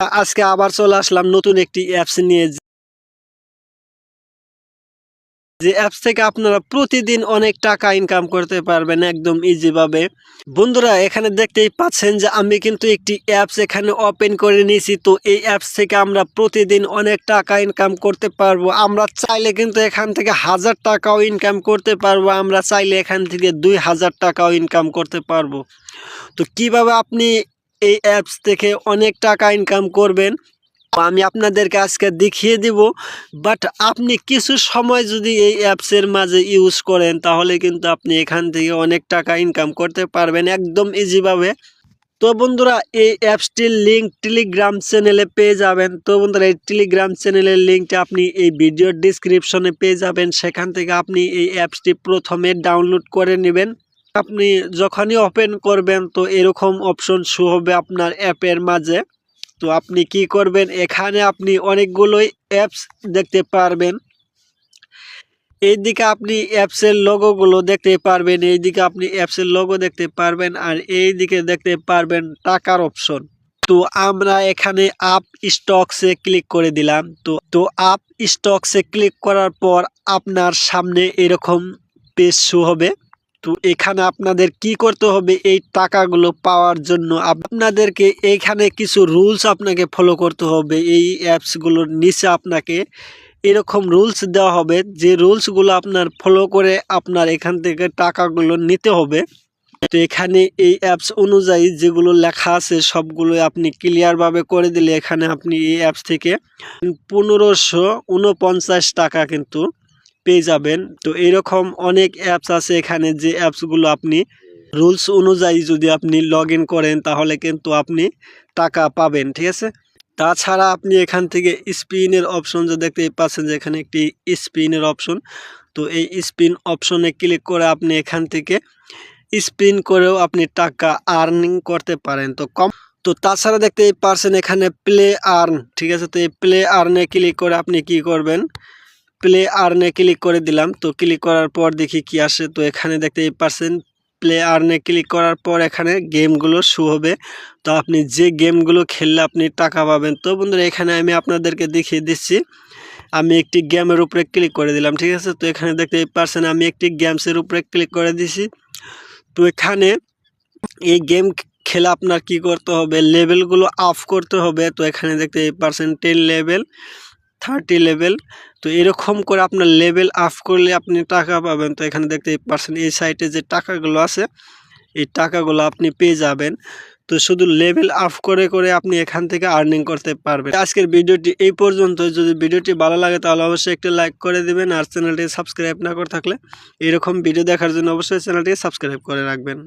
আজকে আবার চলে আসলাম নতুন একটি অ্যাপস নিয়ে যে অ্যাপস থেকে আপনারা প্রতিদিন অনেক টাকা ইনকাম করতে পারবেন একদম ইজিভাবে বন্ধুরা, এখানে দেখতেই পাচ্ছেন যে আমি কিন্তু একটি অ্যাপস এখানে ওপেন করে নিয়েছি। তো এই অ্যাপস থেকে আমরা প্রতিদিন অনেক টাকা ইনকাম করতে পারব। আমরা চাইলে কিন্তু এখান থেকে হাজার টাকাও ইনকাম করতে পারব। আমরা চাইলে এখান থেকে দুই হাজার টাকাও ইনকাম করতে পারব। তো কীভাবে আপনি এই অ্যাপস থেকে অনেক টাকা ইনকাম করবেন। আমি আপনাদেরকে আজকে দেখিয়ে দিব বাট আপনি কিছু সময় যদি এই অ্যাপসের মাঝে ইউজ করেন, তাহলে কিন্তু আপনি এখান থেকে অনেক টাকা ইনকাম করতে পারবেন একদম ইজিভাবে তো বন্ধুরা, এই অ্যাপসটির লিঙ্ক টেলিগ্রাম চ্যানেলে পেয়ে যাবেন। তো বন্ধুরা, এই টেলিগ্রাম চ্যানেলের লিঙ্কটা আপনি এই ভিডিওর ডিসক্রিপশনে পেয়ে যাবেন। সেখান থেকে আপনি এই অ্যাপসটি প্রথমে ডাউনলোড করে নেবেন। আপনি যখনই ওপেন করবেন, তো এরকম অপশন শো হবে আপনার অ্যাপের মাঝে। তো আপনি কি করবেন? এখানে আপনি অনেকগুলোই অ্যাপস দেখতে পারবেন। এইদিকে আপনি অ্যাপসের লোগোগুলো দেখতে পারবেন, এইদিকে আপনি অ্যাপসের লোগো দেখতে পারবেন, আর এইদিকে দেখতে পারবেন টাকার অপশন তো আমরা এখানে আপ স্টকসে ক্লিক করে দিলাম। তো তো আপ স্টকসে ক্লিক করার পর আপনার সামনে এরকম পেজ শো হবে। তো এখানে আপনাদের কি করতে হবে? এই টাকাগুলো পাওয়ার জন্য আপনাদেরকে এইখানে কিছু রুলস আপনাকে ফলো করতে হবে। এই অ্যাপসগুলোর নিচে আপনাকে এরকম রুলস দেওয়া হবে। যে রুলসগুলো আপনার ফলো করে আপনার এখান থেকে টাকাগুলো নিতে হবে। তো এখানে এই অ্যাপস অনুযায়ী যেগুলো লেখা আছে, সবগুলো আপনি ক্লিয়ারভাবে করে দিলে এখানে আপনি এই অ্যাপস থেকে পনেরোশো উনপঞ্চাশ টাকা কিন্তু পেয়ে যাবেন। তো এরকম অনেক অ্যাপস আছে এখানে যে অ্যাপসগুলো আপনি রুলস অনুযায়ী যদি আপনি লগ করেন তাহলে কিন্তু আপনি টাকা পাবেন, ঠিক আছে? তাছাড়া আপনি এখান থেকে স্পিনের অপশন যে দেখতে পাচ্ছেন যে এখানে একটি স্পিনের অপশন তো এই স্পিন অপশনে ক্লিক করে আপনি এখান থেকে স্পিন করেও আপনি টাকা আর্নিং করতে পারেন। তো কম তো তাছাড়া দেখতেই পারছেন এখানে প্লে আর্ন ঠিক আছে? তো এই প্লে আর্নে ক্লিক করে আপনি কি করবেন? প্লে আর্নে ক্লিক করে দিলাম। তো ক্লিক করার পর দেখি কি আসে। তো এখানে দেখতেই পারছেন প্লে আর্নে ক্লিক করার পর এখানে গেমগুলো শু হবে। তো আপনি যে গেমগুলো খেললে আপনি টাকা পাবেন। তো বন্ধুরা, এখানে আমি আপনাদেরকে দেখিয়ে দিচ্ছি। আমি একটি গেমের উপরে ক্লিক করে দিলাম, ঠিক আছে? তো এখানে দেখতেই পারছেন, আমি একটি গেমসের উপরে ক্লিক করে দিছি। তো এখানে এই গেম খেলে আপনার কি করতে হবে? লেভেলগুলো আপ করতে হবে। তো এখানে দেখতে পারছেন টেন লেভেল থার্টি লেভেল তো এরকম করে আপনার লেভেল আপ করলে আপনি টাকা পাবেন। তো এখানে দেখতে পারছেন এই সাইটে যে টাকাগুলো আছে, এই টাকাগুলো আপনি পেয়ে যাবেন। তো শুধু লেভেল আপ করে করে আপনি এখান থেকে আর্নিং করতে পারবেন। আজকের ভিডিওটি এই পর্যন্ত। যদি ভিডিওটি ভালো লাগে, তাহলে অবশ্যই একটি লাইক করে দিবেন আর চ্যানেলটি সাবস্ক্রাইব না করে থাকলে এরকম ভিডিও দেখার জন্য অবশ্যই চ্যানেলটি সাবস্ক্রাইব করে রাখবেন।